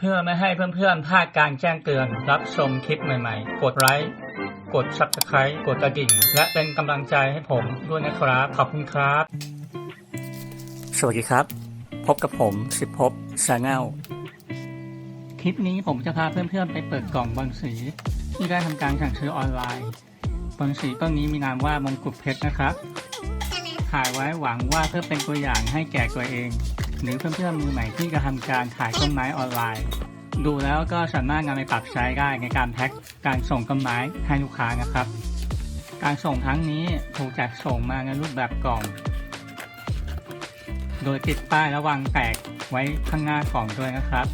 เพื่อไม่ให้เพื่อนๆพลาดการแจ้งเตือน รับชมคลิปใหม่ๆ กดไลค์กด subscribe กดกระดิ่ง และเป็นกำลังใจให้ผมด้วยนะครับ ขอบคุณครับ สวัสดีครับ พบกับผมสิบพบชาแนลคลิปนี้ผมจะพาเพื่อนๆ ไปเปิดกล่องบอลสีที่ได้ทำการสั่งซื้อออนไลน์บอลสีต้นนี้มีนามว่ามงกุฎเพชรนะครับถ่ายไว้หวังว่าเพื่อเป็นตัวอย่างให้แก่ตัวเอง หรือเพื่อนๆมือใหม่ที่จะทำการขายต้นไม้ออนไลน์ ดูแล้วก็สามารถนำไปปรับใช้ได้ในการแพ็คการส่งต้นไม้ให้ลูกค้านะครับ การส่งครั้งนี้ถูกจัดส่งมาในรูปแบบกล่อง โดยติดป้ายระวังแตกไว้ข้างหน้ากล่องด้วยนะครับ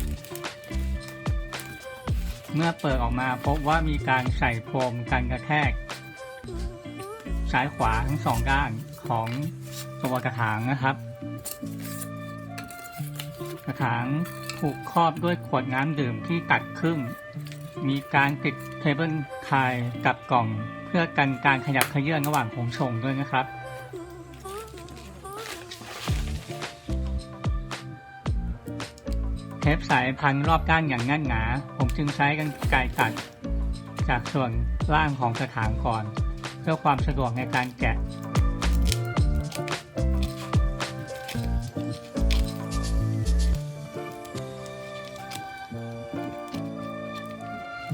เมื่อเปิดออกมาพบว่ามีการใส่โฟมกันกระแทก ซ้ายขวาทั้งสองด้านของตัวกระถางนะครับ กระถางถูกครอบด้วยขวดน้ำดื่มที่ตัดครึ่ง มีการติดเทเบิลคายกับกล่อง เพื่อกันการขยับเขยื่อนระหว่างผมส่งด้วยนะครับเทปสายพันรอบด้านอย่างแน่นหนา ผมจึงใช้กันไกตัด จากส่วนล่างของกระถางก่อน เพื่อความสะดวกในการแกะ จา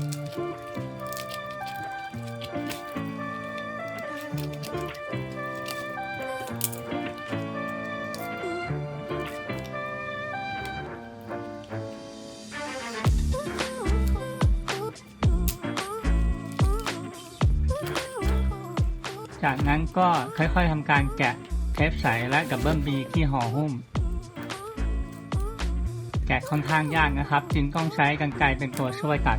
กนั้นก็ค่อยๆทำการแกะเทปใสและดับเบิลบีที่ห่อหุ้ม แกะค่อนข้างยากนะครับ จึงต้องใช้กรรไกรเป็นตัวช่วยตัด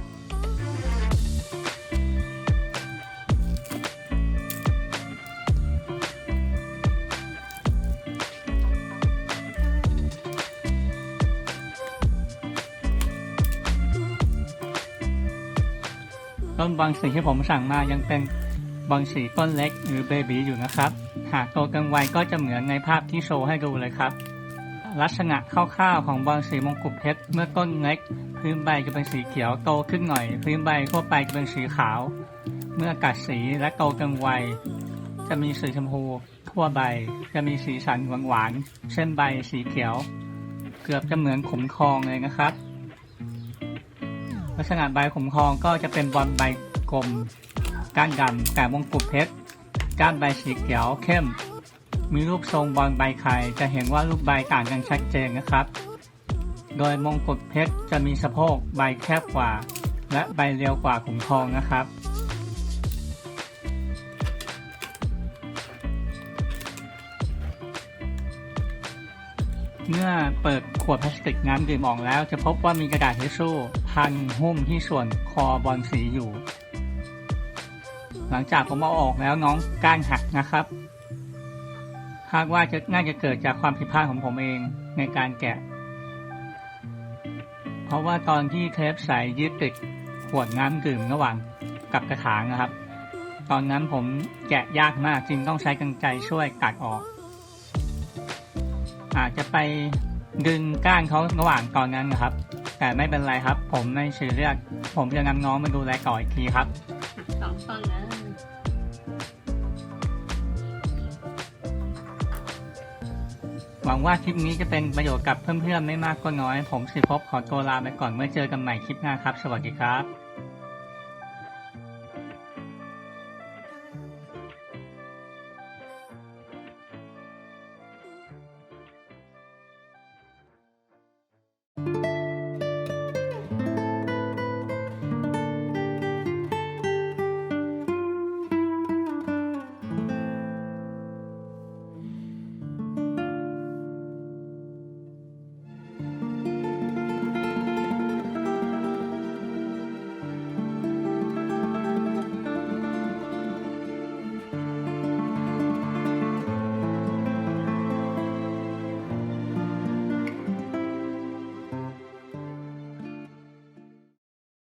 ต้นบางสีที่ผมสั่งมายังเป็นบางสีต้นเล็กหรือเบบีอยู่นะครับ หากโตเกันไวก็จะเหมือนในภาพที่โชว์ให้ดูเลยครับ ลักษณะคร่าวๆของบอลสีมงกุฎเพชรเมื่อต้นเล็ก พื้นใบจะเป็นสีเขียวโตขึ้นหน่อย พื้นใบทั่วไปจะเป็นสีขาว เมื่อกัดสีและโตเกันไวจะมีสีชมพูทั่วใบจะมีสีสันหวานๆเส้นใบสีเขียว เกือบจะเหมือนขมทองเลยนะครับ ลักษณะใบขมทองก็จะเป็นบอลใบกลม ก้านดำแต่มงกุฎเพชร ก้านใบสีเขียวเข้ม มีรูปทรงบอลใบไข่จะเห็นว่ารูปใบต่างกันชัดเจนนะครับ โดยมงกุฎเพชรจะมีสะโพกใบแคบกว่า และใบเรียวกว่าขมทองนะครับ เมื่อเปิดขวดพลาสติกน้ำดื่มออกแล้ว จะพบว่ามีกระดาษทิชชู่พันหุ้มที่ส่วนคอบอลสีอยู่ หลังจากผมเอาออกแล้วน้องก้านหักนะครับคาดว่าจะน่าจะเกิดจากความผิดพลาดของผมเองในการแกะ เพราะว่าตอนที่เทปใสยึดติดขวดน้ำดื่มระหว่างกับกระถางนะครับ ตอนนั้นผมแกะยากมากจึงต้องใช้กรรไกรช่วยตัดออก อาจจะไปดึงก้านเขาระหว่างตอนนั้นนะครับ แต่ไม่เป็นไรครับ ผมไม่ซีเรียสผมจะนำน้องมาดูแลต่ออีกทีครับสองต้นนะหวังว่าคลิปนี้จะเป็นประโยชน์กับเพื่อนๆไม่มากก็น้อย ผมสิภพขอตัวลาไปก่อนเมื่อเจอกันใหม่คลิปหน้าครับ สวัสดีครับ